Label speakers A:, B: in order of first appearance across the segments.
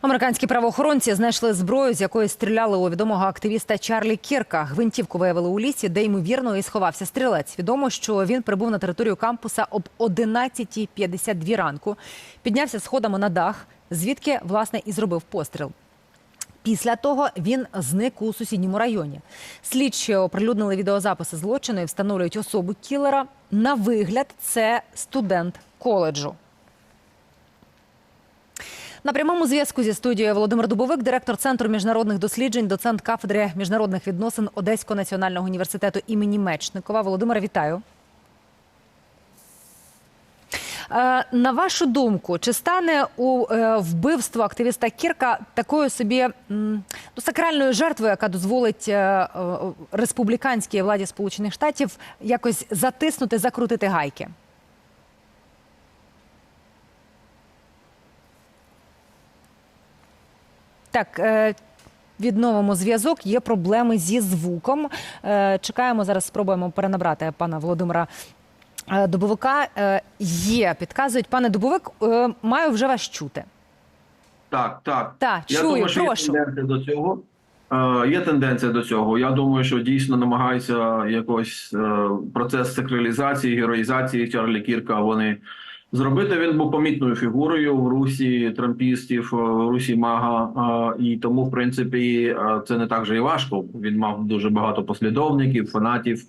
A: Американські правоохоронці знайшли зброю, з якої стріляли у відомого активіста Чарлі Кірка. Гвинтівку виявили у лісі, де ймовірно і сховався стрілець. Відомо, що він прибув на територію кампуса об 11.52 ранку. Піднявся сходами на дах, звідки власне і зробив постріл. Після того він зник у сусідньому районі. Слідчі оприлюднили відеозаписи злочину і встановлюють особу кілера. На вигляд, це студент коледжу. На прямому зв'язку зі студією Володимир Дубовик, директор центру міжнародних досліджень, доцент кафедри міжнародних відносин Одеського національного університету імені Мечникова. Володимира, вітаю. Е, На вашу думку, чи стане у е, вбивство активіста Кірка такою собі ну, сакральною жертвою, яка дозволить е, республіканській владі Сполучених Штатів якось затиснути, закрутити гайки? Так, е, відновимо зв'язок. Є проблеми зі звуком. Е, Чекаємо зараз. Спробуємо перенабрати пана Володимира е, Дубовика. Є, підказують. Пане Дубовик, маю вже вас чути.
B: Так, так.
A: Так,
B: Я
A: чую,
B: думаю, що
A: прошу.
B: є тенденція до цього. Е, є тенденція до цього. Я думаю, що дійсно намагаються якось е, процес сакралізації, героїзації Чарлі Кірка вони зробити. Він був помітною фігурою в русі трампістів, е, в русі мага. е, і тому, в принципі, е, це не так же і важко. Він мав дуже багато послідовників, фанатів,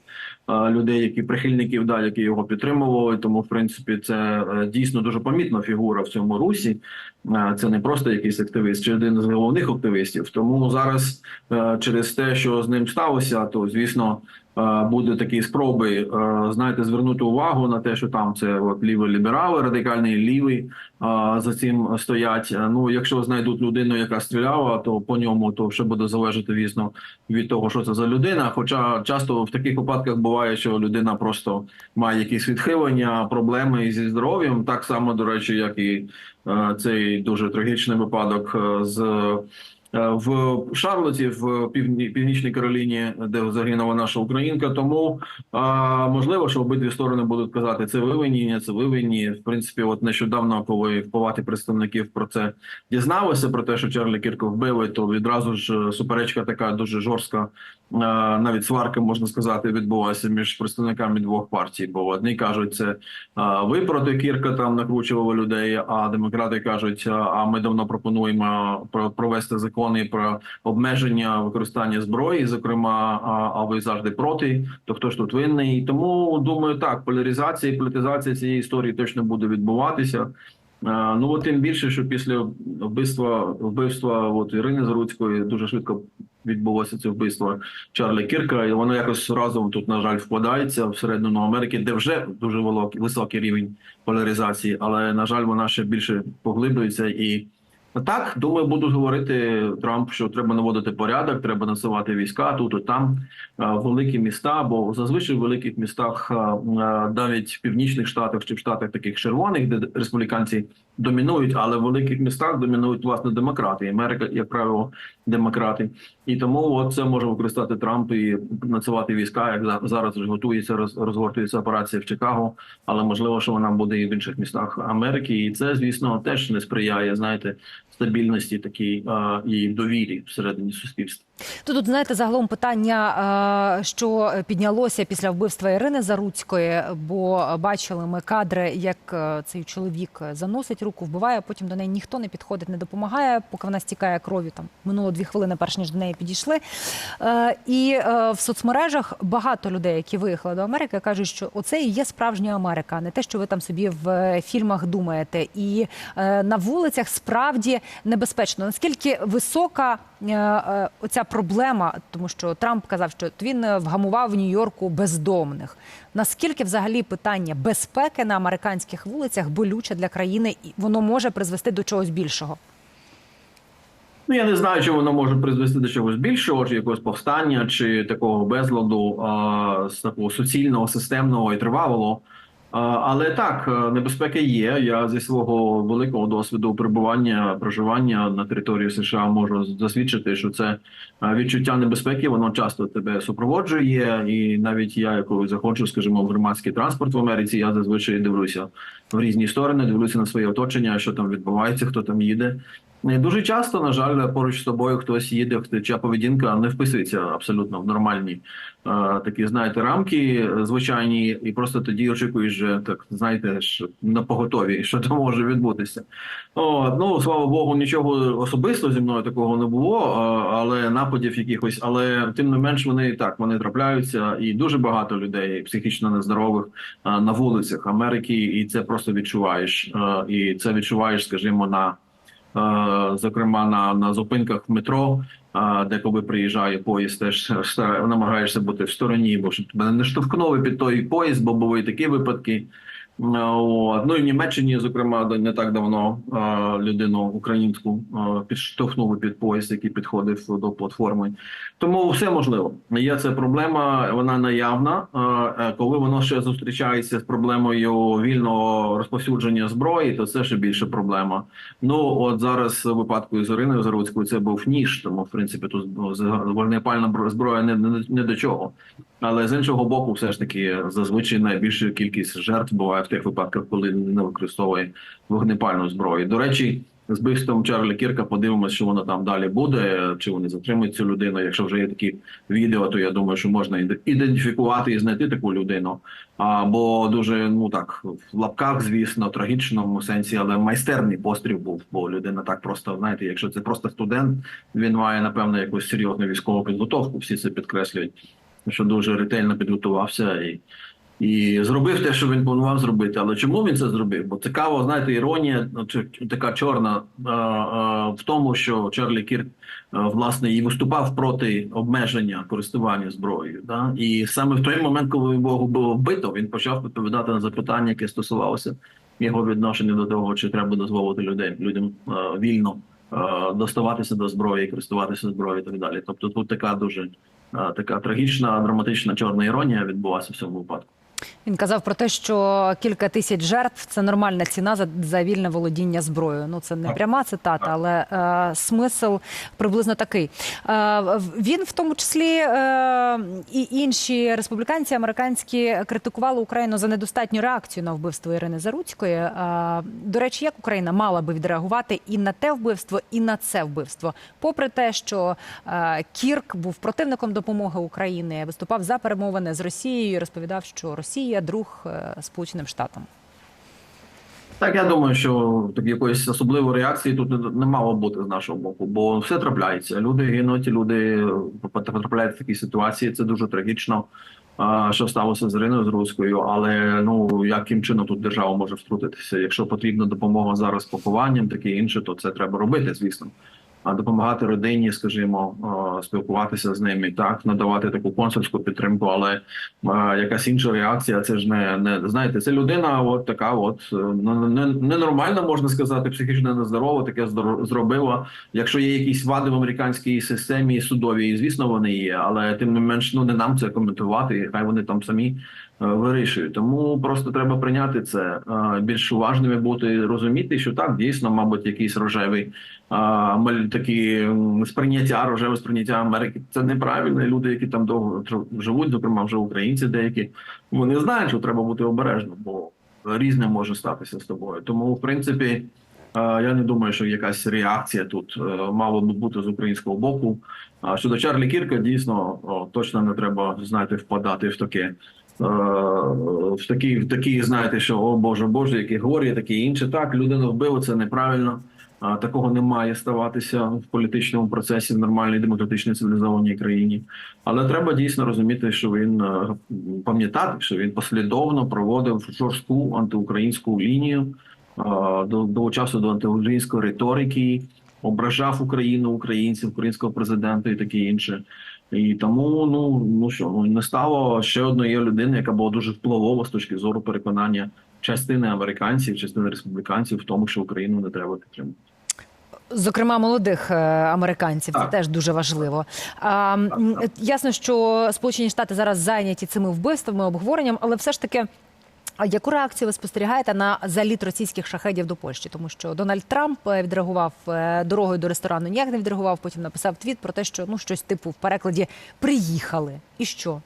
B: людей, які прихильників, да, які його підтримували. Тому, в принципі, це дійсно дуже помітна фігура в цьому русі. Це не просто якийсь активіст, чи один з головних активістів. Тому зараз через те, що з ним сталося, то звісно буде такі спроби, е, знаєте, звернути увагу на те, що там це от ліві ліберали, радикальний лівий е, за цим стоять. Е, Ну, якщо знайдуть людину, яка стріляла, то по ньому то ще буде залежати, звісно, від того, що це за людина. Хоча часто в таких випадках буває, що людина просто має якісь відхилення, проблеми зі здоров'ям, так само, до речі, як і е, цей дуже трагічний випадок е, з е, в Шарлоті, в північній Кароліні, де загинула наша українка. Тому е, можливо, що обидві сторони будуть казати, це ви винні, це ви винні. В принципі, от нещодавно, коли в палаті представників про це дізналися, про те, що Чарлі Кірко вбили, то відразу ж е, суперечка така дуже жорстка, е, навіть сварка можна сказати, відбулася між представниками двох партій. Бо одні кажуть, це Ви проти Кірка там накручували людей. А демократи кажуть, а, ми давно пропонуємо про- провести закони про обмеження використання зброї. Зокрема, а, ви завжди проти. То хто ж тут винний? Тому думаю, так поляризація, і політизація цієї історії точно буде відбуватися. Ну от тим більше, що після вбивства вбивства от Ірини Заруцької дуже швидко відбулося це вбивство Чарлі Кірка, і воно якось разом тут, на жаль, вкладається всередину Америки, де вже дуже високий рівень поляризації, але на жаль, вона ще більше поглиблюється і. Так, думаю, будуть говорити Трамп, що треба наводити порядок, треба насувати війська тут, і там е, великі міста. Бо зазвичай в великих містах, е, е, навіть в північних штатах чи в штатах таких червоних, де республіканці домінують, але в великих містах домінують власне демократи. Америка, як правило, демократи. І тому от це може використати Трамп і насувати війська. Як за- зараз готується роз- розгортується операція в Чикаго, але можливо, що вона буде і в інших містах Америки. І це, звісно, теж не сприяє, знаєте, стабільності такій і довірі всередині суспільства.
A: То тут знаєте загалом питання, що піднялося після вбивства Ірини Заруцької, бо бачили ми кадри, як е, цей чоловік заносить руку, вбиває, а потім до неї ніхто не підходить, не допомагає, поки вона стікає кров'ю. Там минуло дві хвилини, перш ніж до неї підійшли. Е, І е, в соцмережах багато людей, які виїхали до Америки, кажуть, що оце і є справжня Америка, не те, що ви там собі в е, фільмах думаєте. І е, на вулицях справді небезпечно. Наскільки висока е, е, оця проблема, тому що Трамп казав, що він е, вгамував в Нью-Йорку бездомних. Наскільки взагалі питання безпеки на американських вулицях болюче для країни, і воно може призвести до чогось більшого?
B: Ну я не знаю, чи воно може призвести до чогось більшого, чи якогось повстання, чи такого безладу а, такого суцільного, системного і тривалого. Але так, е, небезпеки є. Я зі свого великого досвіду перебування проживання на території США можу засвідчити, що це е, відчуття небезпеки, воно часто тебе супроводжує, і навіть я, коли заходжу, скажімо, в громадський транспорт в Америці, я зазвичай дивлюся в різні сторони, дивлюся на своє оточення, що там відбувається, хто там їде. І дуже часто, на жаль, поруч з тобою хтось їде, чия поведінка не вписується абсолютно в нормальні е, такі, знаєте, рамки е, звичайні, і просто тоді очікуєш, що, так знаєте, на поготові, що то може відбутися. О, ну слава Богу, нічого особисто зі мною такого не було, е, але нападів якихось, але тим не менш вони так вони трапляються, і дуже багато людей психічно нездорових е, на вулицях Америки, і це просто відчуваєш. Е, І це відчуваєш, скажімо, на е, зокрема на, на зупинках метро, е, де коли приїжджає поїзд, теж намагаєшся бути в стороні, бо щоб тебе не штовхнули під той поїзд, бо були такі випадки. Е, От. Ну і в Німеччині, зокрема, не так давно е, людину українську е, підштовхнули під поїзд, який підходив до платформи. Тому все можливо. Є це проблема, вона наявна. Коли воно ще зустрічається з проблемою вільного розповсюдження зброї, то це ще більше проблема. Ну от зараз у випадку з Іриною Заруцькою це був ніж, тому в принципі тут вогнепальна бро- зброя не, не, не до чого. Але з іншого боку, все ж таки зазвичай найбільша кількість жертв буває в тих випадках, коли не використовує вогнепальну зброю. До речі, з вбивством Чарлі Кірка подивимося, що воно там далі буде, чи вони затримують цю людину. Якщо вже є такі відео, то я думаю, що можна ідентифікувати і знайти таку людину. А, бо дуже ну так в лапках, звісно, трагічному сенсі, але майстерний постріл був. Бо людина так просто знаєте, якщо це просто студент, він має напевно якусь серйозну військову підготовку. Всі це підкреслюють, що дуже ретельно підготувався і. І зробив те, що він планував зробити. Але чому він це зробив? Бо цікаво, знаєте, іронія ну, така чорна в тому, що Чарлі Кірк власне і виступав проти обмеження користування зброєю. Да? І саме в той момент, коли його було вбито, він почав відповідати на запитання, яке стосувалося його відношення до того, чи треба дозволити людей людям вільно доставатися до зброї, користуватися зброєю і так далі. Тобто тут така дуже така трагічна, драматична чорна іронія відбулася в цьому випадку.
A: Він казав про те, що кілька тисяч жертв це нормальна ціна за, за вільне володіння зброєю. Ну це не пряма цитата, але е, смисл приблизно такий. Е, він в тому числі е, і інші республіканці американські критикували Україну за недостатню реакцію на вбивство Ірини Заруцької. Е, до речі, як Україна мала би відреагувати і на те вбивство, і на це вбивство, попри те, що е, Кірк був противником допомоги України, виступав за перемовини з Росією, розповідав, що Росія друг е, Сполученим Штатам.
B: Так, я думаю, що так якоїсь особливої реакції тут не, мало бути з нашого боку, бо все трапляється. Люди гинуть, люди потрапляють в такі ситуації. Це дуже трагічно, що сталося з Іриною з Руською. Але ну яким чином тут держава може втрутитися? Якщо потрібна допомога зараз похованням, таке інше, то це треба робити, звісно. Допомагати родині, скажімо, спілкуватися з ними, так надавати таку консульську підтримку, але якась інша реакція. Це ж не, не знаєте, це людина, от така, от ну, не, ненормальна, можна сказати, психічно нездорова, таке зробила. Якщо є якісь вади в американській системі судовій, звісно, вони є, але тим не менш, ну не нам це коментувати. Хай вони там самі е, вирішують. Тому просто треба прийняти це е, більш уважними бути, розуміти, що так дійсно, мабуть, якийсь рожевий а, такі сприйняття, рожеве сприйняття Америки. Це неправильно. Люди, які там довго живуть, зокрема вже українці, деякі вони знають, що треба бути обережним, бо різне може статися з тобою. Тому, в принципі, е, я не думаю, що якась реакція тут е, мала би бути з українського боку. А щодо Чарлі Кірка, дійсно точно не треба знаєте, впадати в таке. Е, В такі, в такі, знаєте, що о Боже, Боже, які горі, таке інше. Так, людину вбили, це неправильно. Такого не має ставатися в політичному процесі в нормальній демократичній цивілізованій країні. Але треба дійсно розуміти, що він е, пам'ятати, що він послідовно проводив жорстку антиукраїнську лінію до, до часу до антиукраїнської риторики, ображав Україну, українців, українського президента і таке інше. І тому ну ну що ну не стало ще одної людини, яка була дуже впливова з точки зору переконання частини американців, частини республіканців в тому, що Україну не треба підтримувати.
A: Зокрема, молодих е, американців це теж дуже важливо. А, ясно, що Сполучені Штати зараз зайняті цими вбивствами, обговоренням, але все ж таки. А яку реакцію ви спостерігаєте на заліт російських шахедів до Польщі? Тому що Дональд Трамп е, відреагував е, дорогою до ресторану, ніяк не відреагував. Потім написав твіт про те, що ну щось типу в перекладі приїхали. І що?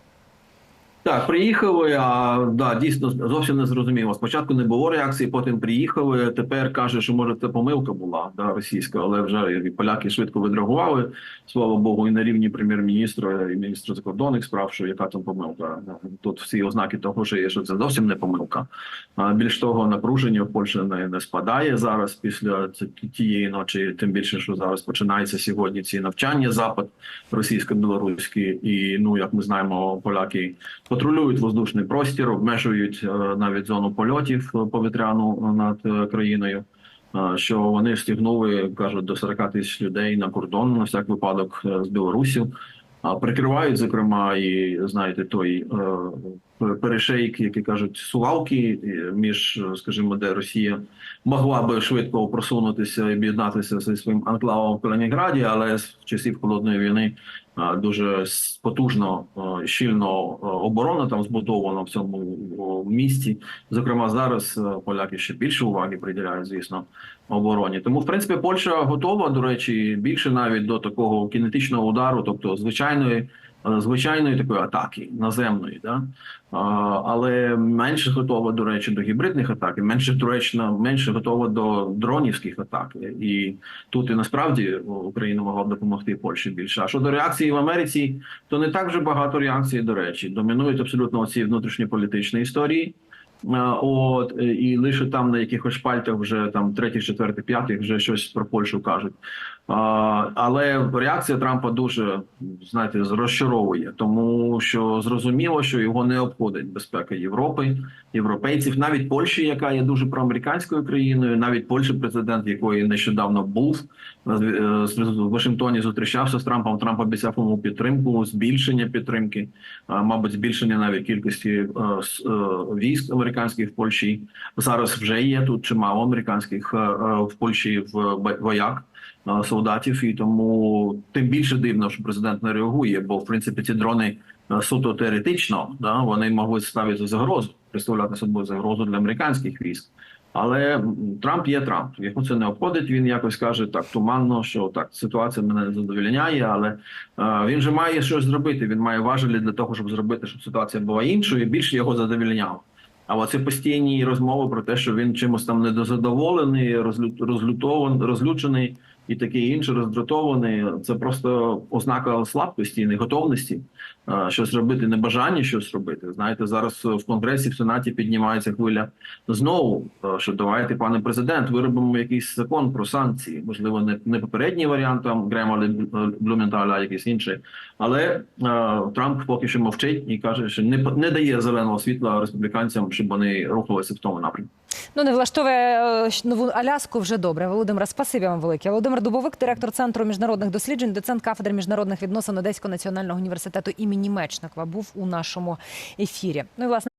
B: Так, приїхали, а да, дійсно зовсім не зрозуміло. Спочатку не було реакції, потім приїхали. Тепер каже, що може це помилка була да, російська, але вже і поляки швидко відреагували. Слава Богу, і на рівні прем'єр-міністра і міністра закордонних справ, що яка там помилка. Тут всі ознаки того, що є, що це зовсім не помилка. А більш того, напруження в Польщі не, не спадає зараз після тієї ночі. Тим більше, що зараз починається сьогодні ці навчання запад російсько-білоруські, і ну як ми знаємо, поляки патрулюють воздушний простір, обмежують е, навіть зону польотів е, повітряну над е, країною. Що вони стягнули, кажуть, до 40 тисяч людей на кордон на всяк випадок з Білорусі. Прикривають, зокрема, і знаєте, той перешейк, який кажуть, сувалки між, скажімо, де Росія могла би швидко просунутися і об'єднатися зі своїм анклавом в Калінінграді, але з часів холодної війни дуже с- потужно е, щільно е, оборона там збудована в цьому місті. Зокрема, зараз е, поляки ще більше уваги приділяють, звісно, обороні. Тому, в принципі, Польща готова, до речі, більше навіть до такого кінетичного удару, тобто звичайної. Е, Звичайної такої атаки наземної, да але менше готова, до речі, до гібридних атак, менше доречно, менше готова до дронівських атак. І тут і насправді Україна могла б допомогти Польщі більше. А щодо реакції в Америці, то не так вже багато реакцій, до речі, домінують абсолютно оці внутрішньополітичні історії. Е, От е, і лише там на якихось шпальтах вже там третіх, четвертих, п'ятих вже щось про Польщу кажуть. Але реакція Трампа дуже знаєте розчаровує, тому що зрозуміло, що його не обходить безпека Європи, європейців, навіть Польщі, яка є дуже проамериканською країною, навіть Польща, президент якої нещодавно був е, в Вашингтоні, зустрічався з Трампом. Трамп обіцяв йому підтримку, збільшення підтримки, мабуть, збільшення навіть кількості е, е, військ американських в Польщі. Зараз вже є тут чимало американських е, е, в Польщі в вояк е, солдатів, і тому тим більше дивно, що президент не реагує, бо в принципі ці дрони е, суто теоретично да вони могли ставити загрозу, представляти собою загрозу для американських військ. Але Трамп є Трамп. Йому це не обходить. Він якось каже так туманно, що так ситуація мене не задовільняє, але е, він же має щось зробити. Він має важелі для того, щоб зробити, щоб ситуація була іншою. і Більше його задовільняло. А оце постійні розмови про те, що він чимось там недозадоволений, розлю- розлютований, розлючений і таке інше, роздратований. Це просто ознака слабкості, і неготовності е, щось робити, небажання щось робити. Знаєте, зараз в конгресі, в сенаті піднімається хвиля знову. е, Що давайте, пане президент, виробимо якийсь закон про санкції. Можливо, не, не попередній варіант там Грема Блюменталя, а якийсь інший. Але е, Трамп поки що мовчить і каже, що не не дає зеленого світла республіканцям, щоб вони рухалися в тому напрямку.
A: Ну, не влаштовує е, нову Аляску вже добре. Володимир, спасибі вам велике. Володимир Дубовик, директор Центру міжнародних досліджень, доцент кафедри міжнародних відносин Одеського національного університету імені Мечникова, був у нашому ефірі. Ну і власне.